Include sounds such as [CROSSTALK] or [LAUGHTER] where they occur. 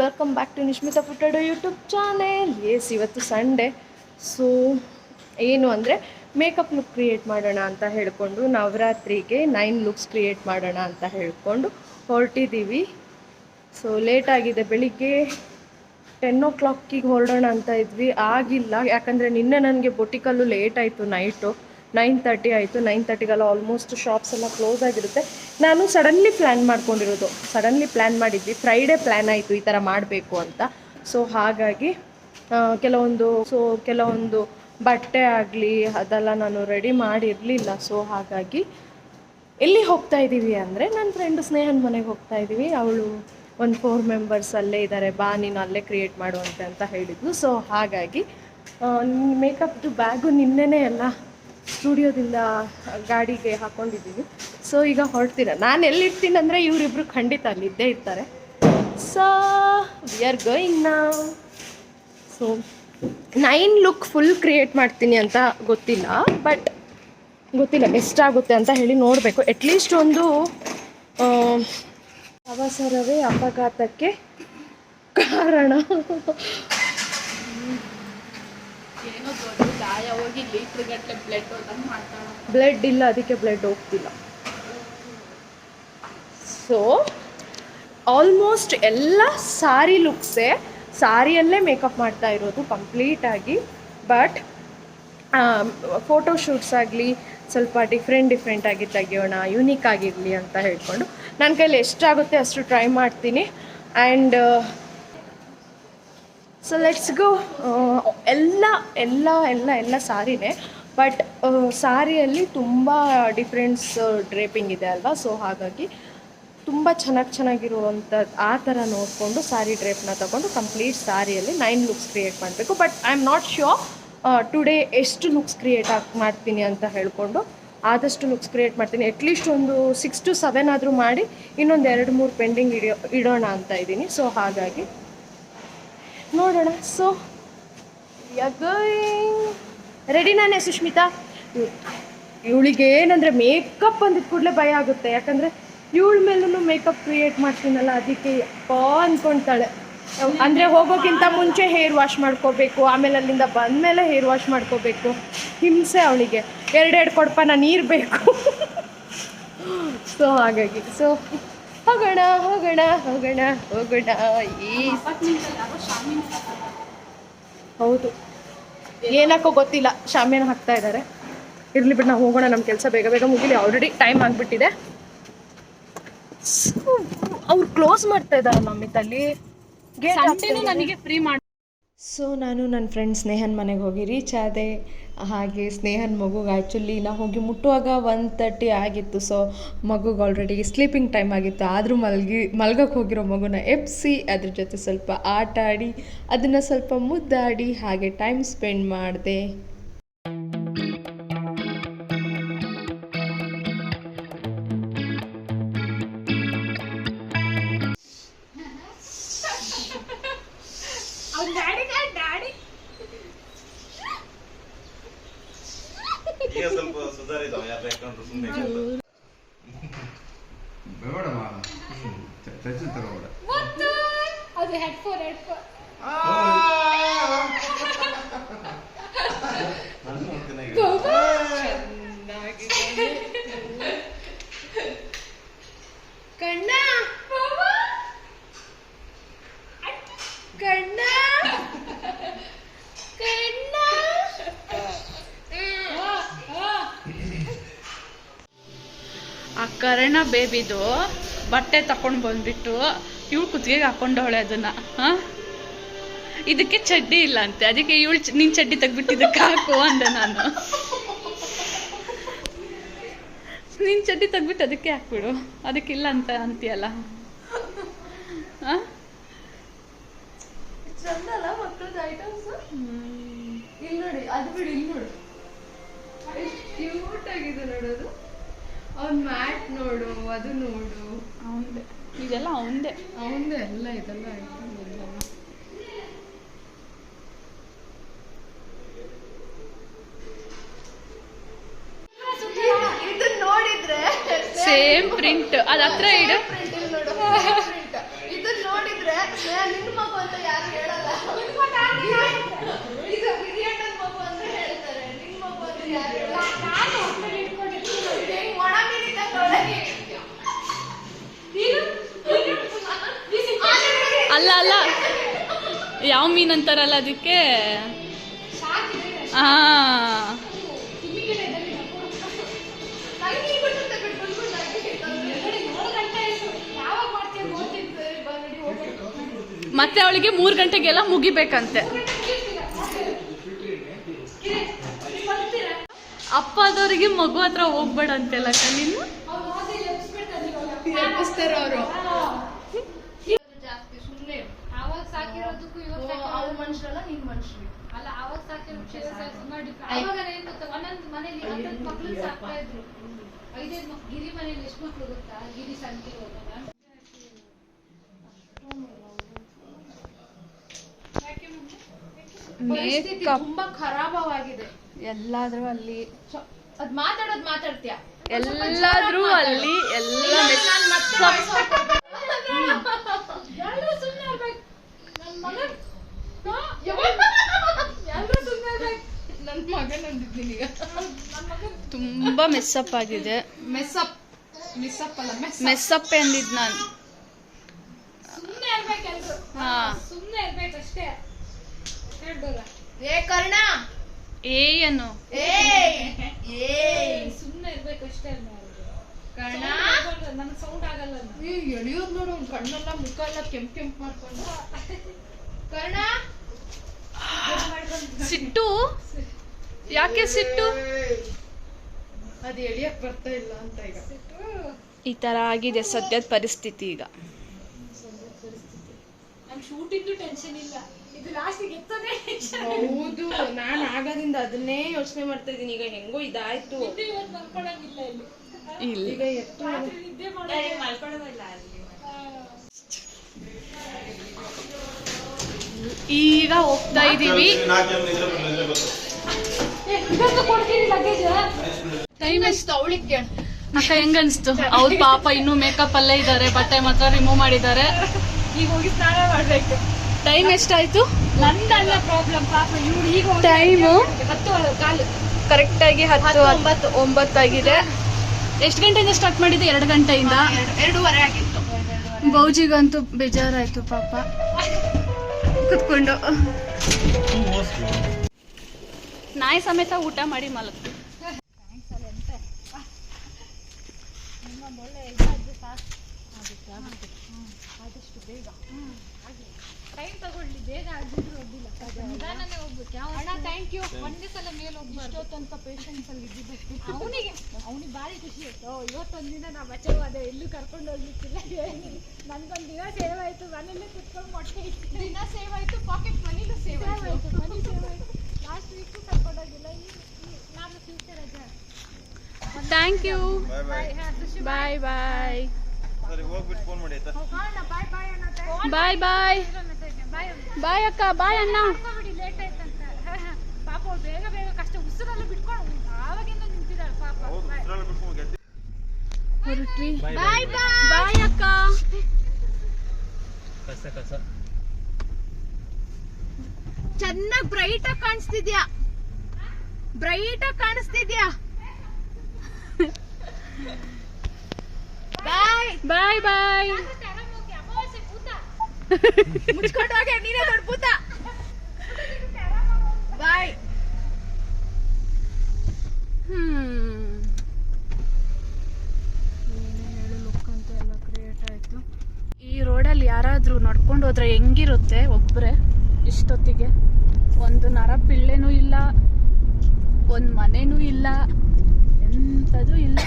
Welcome back to Nishmitha Furtado YouTube channel yes ಇವತ್ತು Sunday so ಏನು ಅಂದರೆ makeup look create ಮಾಡೋಣ ಅಂತ ಹೇಳಿಕೊಂಡು ನವರಾತ್ರಿಗೆ ನೈನ್ ಲುಕ್ಸ್ ಕ್ರಿಯೇಟ್ ಮಾಡೋಣ ಅಂತ ಹೇಳಿಕೊಂಡು ಹೊರಟಿದ್ದೀವಿ. ಸೊ ಲೇಟಾಗಿದೆ ಬೆಳಿಗ್ಗೆ ಟೆನ್ ಓ ಕ್ಲಾಕಿಗೆ ಹೊರಡೋಣ ಅಂತ ಇದ್ವಿ. ಆಗಿಲ್ಲ. ಯಾಕಂದರೆ ನಿನ್ನೆ ನನಗೆ ಬೊಟಿಕಲ್ಲು ಲೇಟ್ ಆಯಿತು ನೈಟು ನೈನ್ ತರ್ಟಿ ಆಯಿತು, ನೈನ್ ತರ್ಟಿಗೆಲ್ಲ ಆಲ್ಮೋಸ್ಟ್ ಶಾಪ್ಸ್ ಎಲ್ಲ ಕ್ಲೋಸ್ ಆಗಿರುತ್ತೆ. ನಾನು ಸಡನ್ಲಿ ಪ್ಲ್ಯಾನ್ ಮಾಡ್ಕೊಂಡಿರೋದು. ಸಡನ್ಲಿ ಪ್ಲ್ಯಾನ್ ಮಾಡಿದ್ವಿ. ಫ್ರೈಡೇ ಪ್ಲ್ಯಾನ್ ಆಯಿತು ಈ ಥರ ಮಾಡಬೇಕು ಅಂತ. ಸೊ ಹಾಗಾಗಿ ಕೆಲವೊಂದು ಸೊ ಕೆಲವೊಂದು ಬಟ್ಟೆ ಆಗಲಿ, ಅದೆಲ್ಲ ನಾನು ರೆಡಿ ಮಾಡಿರಲಿಲ್ಲ. ಸೊ ಹಾಗಾಗಿ, ಎಲ್ಲಿ ಹೋಗ್ತಾ ಇದ್ದೀವಿ ಅಂದರೆ ನನ್ನ ಫ್ರೆಂಡ್ ಸ್ನೇಹನ್ ಮನೆಗೆ ಹೋಗ್ತಾ ಇದ್ದೀವಿ ಅವಳು ಒಂದು ಫೋರ್ ಮೆಂಬರ್ಸ್ ಅಲ್ಲೇ ಇದ್ದಾರೆ ಬಾ, ನೀನು ಅಲ್ಲೇ ಕ್ರಿಯೇಟ್ ಮಾಡುವಂತೆ ಅಂತ ಹೇಳಿದ್ಲು. ಸೊ ಹಾಗಾಗಿ ಮೇಕಪ್ದು ಬ್ಯಾಗು ನಿನ್ನೆನೇ ಎಲ್ಲ ಸ್ಟುಡಿಯೋದಿಂದ ಗಾಡಿಗೆ ಹಾಕೊಂಡಿದ್ದೀವಿ ಸೊ ಈಗ ಹೊರಡ್ತೀರ? ನಾನು ಎಲ್ಲಿರ್ತೀನಿ ಅಂದರೆ ಇವರಿಬ್ರು ಖಂಡಿತ ಅಲ್ಲಿ ಇದ್ದೇ ಇರ್ತಾರೆ. ಸೊ ವಿ ಆರ್ ಗೋಯಿಂಗ್ ನಾವು so nine look full create ಮಾಡ್ತೀನಿ ಅಂತ ಗೊತ್ತಿಲ್ಲ. ಬಟ್ ಗೊತ್ತಿಲ್ಲ ಎಷ್ಟಾಗುತ್ತೆ ಅಂತ ಹೇಳಿ ನೋಡಬೇಕು. ಅಟ್ಲೀಸ್ಟ್ ಒಂದು ಅವಸರವೇ ಅಪಘಾತಕ್ಕೆ ಕಾರಣ. ಏನೋ ದೊಡ್ಡ ಬ್ಲಡ್ ಇಲ್ಲ, ಅದಕ್ಕೆ ಬ್ಲಡ್ ಹೋಗ್ತಿಲ್ಲ. ಸೊ ಆಲ್ಮೋಸ್ಟ್ ಎಲ್ಲ ಸಾರಿ ಲುಕ್ಸೇ ಸಾರಿಯಲ್ಲೇ ಮೇಕಪ್ ಮಾಡ್ತಾ ಇರೋದು ಕಂಪ್ಲೀಟಾಗಿ ಬಟ್ ಫೋಟೋ ಶೂಟ್ಸ್ ಆಗಲಿ, ಸ್ವಲ್ಪ ಡಿಫ್ರೆಂಟ್ ಡಿಫ್ರೆಂಟಾಗಿ ತೆಗಿಯೋಣ ಯುನೀಕ್ ಆಗಿರಲಿ ಅಂತ ಹೇಳ್ಕೊಂಡು. ನನ್ನ ಕೈಲಿ ಎಷ್ಟಾಗುತ್ತೆ ಅಷ್ಟು ಟ್ರೈ ಮಾಡ್ತೀನಿ. ಆ್ಯಂಡ್ ಸೊ ಲೆಟ್ಸ್ ಗೋ ಎಲ್ಲ ಎಲ್ಲ ಎಲ್ಲ ಎಲ್ಲ ಸಾರಿನೇ. ಬಟ್ ಸಾರಿಯಲ್ಲಿ ತುಂಬ ಡಿಫ್ರೆನ್ಸ್ ಡ್ರೇಪಿಂಗ್ ಇದೆ ಅಲ್ವಾ? ಸೊ ಹಾಗಾಗಿ ತುಂಬ ಚೆನ್ನಾಗಿ ಚೆನ್ನಾಗಿರುವಂಥ ಆ ಥರ ನೋಡಿಕೊಂಡು ಸಾರಿ ಡ್ರೇಪ್ನ ತಗೊಂಡು ಕಂಪ್ಲೀಟ್ ಸಾರಿಯಲ್ಲಿ ನೈನ್ ಲುಕ್ಸ್ ಕ್ರಿಯೇಟ್ ಮಾಡಬೇಕು. But I am not sure today ಎಷ್ಟು ಲುಕ್ಸ್ ಕ್ರಿಯೇಟ್ ಆಗಿ, ಮಾಡ್ತೀನಿ ಅಂತ ಹೇಳಿಕೊಂಡು ಆದಷ್ಟು ಲುಕ್ಸ್ ಕ್ರಿಯೇಟ್ ಮಾಡ್ತೀನಿ. ಅಟ್ಲೀಸ್ಟ್ ಒಂದು ಸಿಕ್ಸ್ ಟು ಸೆವೆನ್ ಆದರೂ ಮಾಡಿ ಇನ್ನೊಂದು ಎರಡು ಮೂರು ಪೆಂಡಿಂಗ್ ಇಡೋ, ಇಡೋಣ ಅಂತ ಇದ್ದೀನಿ. ಸೊ ಹಾಗಾಗಿ ನೋಡೋಣ. ಸೊ ರೆಡಿ ನಾನೇ ಸುಷ್ಮಿತಾ ಇವಳಿಗೆ ಏನಂದರೆ ಮೇಕಪ್ ಅಂದಿದ ಕೂಡಲೇ ಭಯ ಆಗುತ್ತೆ. ಯಾಕಂದರೆ ಇವಳ ಮೇಲೂ ಮೇಕಪ್ ಕ್ರಿಯೇಟ್ ಮಾಡ್ತೀನಲ್ಲ, ಅದಕ್ಕೆ ಅಪ್ಪ ಅಂದ್ಕೊಳ್ತಾಳೆ ಅಂದರೆ ಹೋಗೋಕ್ಕಿಂತ ಮುಂಚೆ ಹೇರ್ ವಾಶ್ ಮಾಡ್ಕೋಬೇಕು, ಆಮೇಲೆ ಅಲ್ಲಿಂದ ಬಂದಮೇಲೆ ಹೇರ್ ವಾಶ್ ಮಾಡ್ಕೋಬೇಕು. ಹಿಂಸೆ ಅವಳಿಗೆ. ಎರಡೆರಡು ಕೊಡಪನ ನೀರು ಬೇಕು. [LAUGHS] ಸೊ ಹಾಗಾಗಿ. ಸೊ ಹೋಗೋಣ ಹೋಗೋಣ ಹೋಗೋಣ ಹೋಗೋಣ ಈ ಹೌದು. ಏನಕ್ಕೋ ಗೊತ್ತಿಲ್ಲ ಶಾಮಿಯಾನ ಹಾಕ್ತಾ ಇದ್ದಾರೆ ಇರ್ಲಿ ಬಿಟ್ಟು ನಾವು ಹೋಗೋಣ ನಮ್ಮ ಕೆಲಸ ಬೇಗ ಬೇಗ ಮುಗಿಲಿ ಆಲ್ರೆಡಿ ಟೈಮ್ ಆಗಿಬಿಟ್ಟಿದೆ. ಅವ್ರು ಕ್ಲೋಸ್ ಮಾಡ್ತಾ ಇದ್ದಾರೆ ಮಮ್ಮಿತಲ್ಲಿ ಗೇಟ್ ನನಗೆ ಫ್ರೀ ಮಾಡಿ. ಸೊ ನಾನು ನನ್ನ ಫ್ರೆಂಡ್ ಸ್ನೇಹನ್ ಮನೆಗೆ ಹೋಗಿ ರೀಚ್ ಆದೆ. ಹಾಗೆ ಸ್ನೇಹನ್ ಮಗುಗೆ ಆ್ಯಕ್ಚುಲಿ ನಾವು ಹೋಗಿ ಮುಟ್ಟುವಾಗ ಒನ್ ತರ್ಟಿ ಆಗಿತ್ತು. ಸೊ ಮಗುಗೆ ಆಲ್ರೆಡಿ ಸ್ಲೀಪಿಂಗ್ ಟೈಮ್ ಆಗಿತ್ತು. ಆದರೂ ಮಲಗಿ ಮಲ್ಗಕ್ಕೆ ಹೋಗಿರೋ ಮಗುನ ಎಪ್ಸಿ ಅದ್ರ ಜೊತೆ ಸ್ವಲ್ಪ ಆಟ ಆಡಿ ಅದನ್ನು ಸ್ವಲ್ಪ ಮುದ್ದಾಡಿ, ಹಾಗೆ ಟೈಮ್ ಸ್ಪೆಂಡ್ ಮಾಡಿದೆ. ಡ್ಯಾಡಿ ಈಗ ಸ್ವಲ್ಪ ಸುಧಾರಿದಾವ ಯಾರು ಯಾಕಂದ್ರೆ ಸುಮ್ಮನೆ ಬೇಡಮ್ಮ ಟಚ್ ತಗೋಬೇಡ ಮತ್ತು ಅದು ಹೆಡ್ಫೋನ್ ಹೆಡ್ಫೋನ್ ಕರ್ಣ ಬೇಬಿದು ಬಟ್ಟೆ ತಕೊಂಡು ಬಂದ್ಬಿಟ್ಟು ಇವಳು ಕುತ್ತಿಗೆಗೆ ಹಾಕೊಂಡವಳೆ ಅದನ್ನ ಹಾ? ಇದಕ್ಕೆ ಚಡ್ಡಿ ಇಲ್ಲ ಅಂತೆ ಅದಕ್ಕೆ ಇವಳು ನಿನ್ ಚಡ್ಡಿ ತೆಗ್ಬಿಟ್ಟು ಇದಕ್ಕೆ ಹಾಕು ಅಂದೆ ನಾನು. ನಿನ್ ಚಡ್ಡಿ ತೆಗ್ಬಿಟ್ಟು ಅದಕ್ಕೆ ಹಾಕ್ಬಿಡು ಅದಕ್ಕಿಲ್ಲ ಅಂತ ಅಂತೀಯಲ್ಲ. ಹಾಂ? ಚಂದಲ್ಲ ಮಕ್ಕಳದ ಐಟಮ್ಸ್ ಇಲ್ಲಿ ನೋಡಿ ಅದು ಬಿಡು ಇಲ್ಲಿ ನೋಡು. ಎಷ್ಟು ಕ್ಯೂಟ್ ಆಗಿದೆ ನೋಡೋದು ಅವ್ನ ಮ್ಯಾಟ್ ನೋಡು ಅದು ನೋಡು. ಅವಂದೆ. ಇದೆಲ್ಲ ಅವಂದೆ. ಅವಂದೆ ಎಲ್ಲ ಇದೆಲ್ಲ ಸೇಮ್ ಪ್ರಿಂಟ್ ಅದ ಹತ್ರ ಇಡು ಇದನ್ನ ನೋಡಿದ್ರೆ ನಿನ್ನ ಮಗು ಅಂತ ಯಾರು ಹೇಳಲ್ಲ ಇದು ಹಿರಿಯಣ್ಣನ ಮಗು ಅಂತ ಹೇಳ್ತಾರೆ ನಿನ್ನ ಮಗು ಅಂತ ಯಾರು ಹೇಳಲ್ಲ ಹೆಂಗ್ ಒಣ ಮೀನಿದ್ದಂಗೆ ಒಳಗೆ ಇಡ್ತೀಯ? ಅಲ್ಲ ಅಲ್ಲ ಯಾವ ಮೀನ್ ಅಂತಾರಲ್ಲ ಅದಕ್ಕೆ. ಮತ್ತೆ ಅವಳಿಗೆ ಮೂರ್ ಗಂಟೆಗೆಲ್ಲ ಮುಗಿಬೇಕಂತೆ. ಅಪ್ಪ ಆದವರಿಗೆ ಮಗು ಹತ್ರ ಹೋಗ್ಬೇಡ ಅಂತೆಲ್ಲ ನೀನು? ಎಬ್ಬಿಸ್ತಾರ ಅವರು ಜಾಸ್ತಿ ಸುಮ್ಮನೆ ಅವಾಗ ಸಾಕಿರೋದಕ್ಕೂ ಇವಾಗ ಅವ್ರ ಮನುಷ್ಯರಲ್ಲ ನಿನ್ ಮನುಷ್ಯರಿ. ಅಲ್ಲ ಅವಾಗ ಸಾಕಿರೋ ಸುಮಾರು. ಅವಾಗ ಏನ್ ಗೊತ್ತಾ? ಒಂದೊಂದ್ ಮನೇಲಿ ಹತ್ತತ್ತು ಮಕ್ಳು ಸಾಕ್ತಾ ಇದ್ರು. ಐದೈದು ಮಕ್ಳು ಗಿರಿ ಮನೇಲಿ ಎಷ್ಟು ಮಕ್ಳು ಗೊತ್ತಾ? ಗಿರಿ ಸಂಖ್ಯೆ ಪರಿಸ್ಥಿತಿ ತುಂಬಾ ಖರಾಬವಾಗಿದೆ. ಎಲ್ಲಾದ್ರೂ ಅಲ್ಲಿ ಅದ್ ಮಾತಾಡೋದ್ ಮಾತಾಡ್ತೀಯ? ಎಲ್ಲಾದ್ರೂ ಅಲ್ಲಿ ಎಲ್ಲ ನಾನ್ ಮತ್ತೆ voice ಹಾಕ್ಬೇಕು. ಎಲ್ಲರೂ ಸುಮ್ಮನೆ ಇರ್ಬೇಕು ನನ್ನ ಮಗ ಎಲ್ರೂ ಸುಮ್ನೆ ಇರ್ಬೇಕು. ನನ್ ಮಗನ್ ಅಂದಿದ್ದೀನಿ ಈಗ ತುಂಬಾ ಮೆಸ್ಸಪ್ ಆಗಿದೆ ಮೆಸ್ಸಪ್ ಮಿಸ್ಸಪ್ ಅಲ್ಲ ಮೆಸ್ ಮೆಸ್ಸಪ್ ಎಂದಿದ್ ನಾನು ಸುಮ್ಮನೆ ಇರ್ಬೇಕು ಎಲ್ರು ಹಾ ಸುಮ್ಮನೆ ಇರ್ಬೇಕು ಅಷ್ಟೇ ಏ ಕರ್ಣ ಏಯನು ಏಯ್ ಏಯ್ ಸುಮ್ಮನೆ ಇರ್ಬೇಕು ಅಷ್ಟೇ ಕರ್ಣ ನನಗೆ ಸೌಂಡ್ ಆಗಲ್ಲ. ಈ ಎಳಿಯೋದ್ ನೋಡು ಕಣ್ಣೆಲ್ಲ ಮುಖ ಎಲ್ಲ ಕೆಂಪ್ ಕೆಂಪ್ ಮಾಡ್ಕೊಂಡು ಕರ್ಣ ಸಿಟ್ಟು ಯಾಕೆ ಸಿಟ್ಟು ಅದ್ ಬರ್ತಾ ಇಲ್ಲ ಅಂತ ಈಗ. ಈ ತರ ಆಗಿದೆ ಸದ್ಯದ ಪರಿಸ್ಥಿತಿ ಈಗ. ನಮ್ ಶೂಟಿಂದು ಟೆನ್ಷನ್ ಇಲ್ಲ. ಇದು ಲಾಸ್ಟಿಗೆ ಎತ್ತದೇ ಟೆನ್ಷನ್ ಹೌದು ನಾನ್ ಆಗದಿಂದ ಅದನ್ನೇ ಯೋಚನೆ ಮಾಡ್ತಾ ಇದೀನಿ ಈಗ ಹೆಂಗೋ ಇದಾಯ್ತು. ನಿದ್ದೆ ಇವತ್ತು ಮಲ್ಕೊಳಂಗಿಲ್ಲ ಇಲ್ಲಿ? ಇಲ್ಲಿ. ಈಗ ಎತ್ತು ರಾತ್ರಿ ನಿದ್ದೆ ಮಾಡೋದು ಈಗ ಹೋಗ್ತಾ ಇದೀವಿ ಕೊಡ್ತೀನಿ ಲಗೇಜ್ ಟೈಮ್ ಎಷ್ಟು ಅವಳಿಗೆ ಕೇಳ. ಅಕ್ಕ ಹೆಂಗ ಅನ್ಸ್ತು ಅವ್ರ ಪಾಪ ಇನ್ನೂ ಮೇಕಪ್ ಅಲ್ಲೇ ಇದ್ದಾರೆ ಬಟ್ಟೆ ಮಾತ್ರ ರಿಮೂವ್ ಮಾಡಿದ್ದಾರೆ. ಈಗ ಹೋಗಿ ಸ್ನಾನ ಮಾಡ್ಬೇಕು. ಟೈಮ್ ಎಷ್ಟಾಯ್ತು? ನಂದಲ್ಲ ಪ್ರಾಬ್ಲಮ್ ಪಾಪ ಇವ್ರು ಈಗ ಟೈಮು ಹತ್ತು ಕಾಲು. ಕರೆಕ್ಟ್ ಆಗಿ ಹತ್ತು ಒಂಬತ್ತು. ಒಂಬತ್ತಾಗಿದೆ. ಎಷ್ಟು ಗಂಟೆಯಿಂದ ಸ್ಟಾರ್ಟ್ ಮಾಡಿದ್ದೆ? ಎರಡು ಗಂಟೆಯಿಂದ? ಎರಡೂವರೆ ಆಗಿತ್ತು. ಬೌಜಿಗಂತೂ ಬೇಜಾರಾಯ್ತು ಪಾಪ. ಕುತ್ಕೊಂಡು. ನಾಯಿ ಸಮೇತ ಊಟ ಮಾಡಿ ಮಲಗ್ತು. ಟೈಮ್ ತಗೊಳ್ಳಿ ಬೇಗ ಆಗಿದ್ರು ಅಡ್ಡಿಲ್ಲ ನಿಧಾನನೇ ಹೋಗ್ಬೇಕು. ಯಾವ ಅಣ್ಣ ಥ್ಯಾಂಕ್ ಯು ಒಂದೇ ಸಲ ಮೇಲೆ ಹೋಗ್ಬಾರ್ದು. ತನಕ ಪೇಷನ್ಸ್ ಅಲ್ಲಿ ಇದ್ದಿದ್ದಕ್ಕೆ ಅವನಿಗೆ. ಅವನಿಗೆ ಭಾರಿ ಖುಷಿ ಆಯ್ತು. ಓ, ಇವತ್ತೊಂದ್ ದಿನ ನಾ ಬಚಾವಾದೆ ಎಲ್ಲೂ ಕರ್ಕೊಂಡು ಹೋಗ್ಲಿಕ್ಕಿಲ್ಲ. ನನ್ಗೊಂದ್ ದಿನ ಸೇವ್ ಆಯ್ತು ಮನೇಲಿ ಕುತ್ಕೊಂಡು ಮೊಟ್ಟೆ ದಿನ ಸೇವ್ ಆಯ್ತು ಪಾಕೆಟ್ ಮನಿಲೂ ಸೇವ್ ಆಯ್ತು ಮನಿ ಸೇವ್ ಆಯ್ತು ಲಾಸ್ಟ್ ವೀಕ್ ಕರ್ಕೊಂಡೋಗಿಲ್ಲ. ಈ ನಾನು ಫ್ಯೂಚರ್ ರಜಾ. ಥ್ಯಾಂಕ್ ಯು ಬಾಯ್ ಬಾಯ್ ಬಾಯ್ ಬಾಯ್ ಬಾಯ್ ಬಾಯ್ ಅಕ್ಕ. ಬಾಯ್ ಅಣ್ಣ. ಹೊರಟ್ವಿ. ಬಾಯ್ ಬಾಯ್ ಅಕ್ಕ. ಕಸ ಕಸ. ಚೆನ್ನಾಗಿ ಬ್ರೈಟ್ ಆಗಿ ಕಾಣಿಸ್ತಿದ್ಯಾ? ಬ್ರೈಟ್ ಆಗಿ ಕಾಣಿಸ್ತಿದ್ಯಾ? ಬಾಯ್ ಬಾಯ್ ಮುಚ್ಕೊಂಡು ಹೋಗೆ ನೀನೇ ದೊಡ್ಡ ಭೂತ ಬಾಯ್ ಹ್ಮ್ ಏನೇನು ಲುಕ್ ಅಂತ ಎಲ್ಲ ಕ್ರಿಯೇಟ್ ಆಯಿತು ಈ ರೋಡಲ್ಲಿ ಯಾರಾದರೂ ನಡ್ಕೊಂಡು ಹೋದ್ರೆ ಹೆಂಗಿರುತ್ತೆ ಒಬ್ಬರೇ ಇಷ್ಟೊತ್ತಿಗೆ? ಒಂದು ನರ ಪಿಳ್ಳೆನೂ ಇಲ್ಲ ಒಂದು ಮನೆನೂ ಇಲ್ಲ ಎಂಥದೂ ಇಲ್ಲ.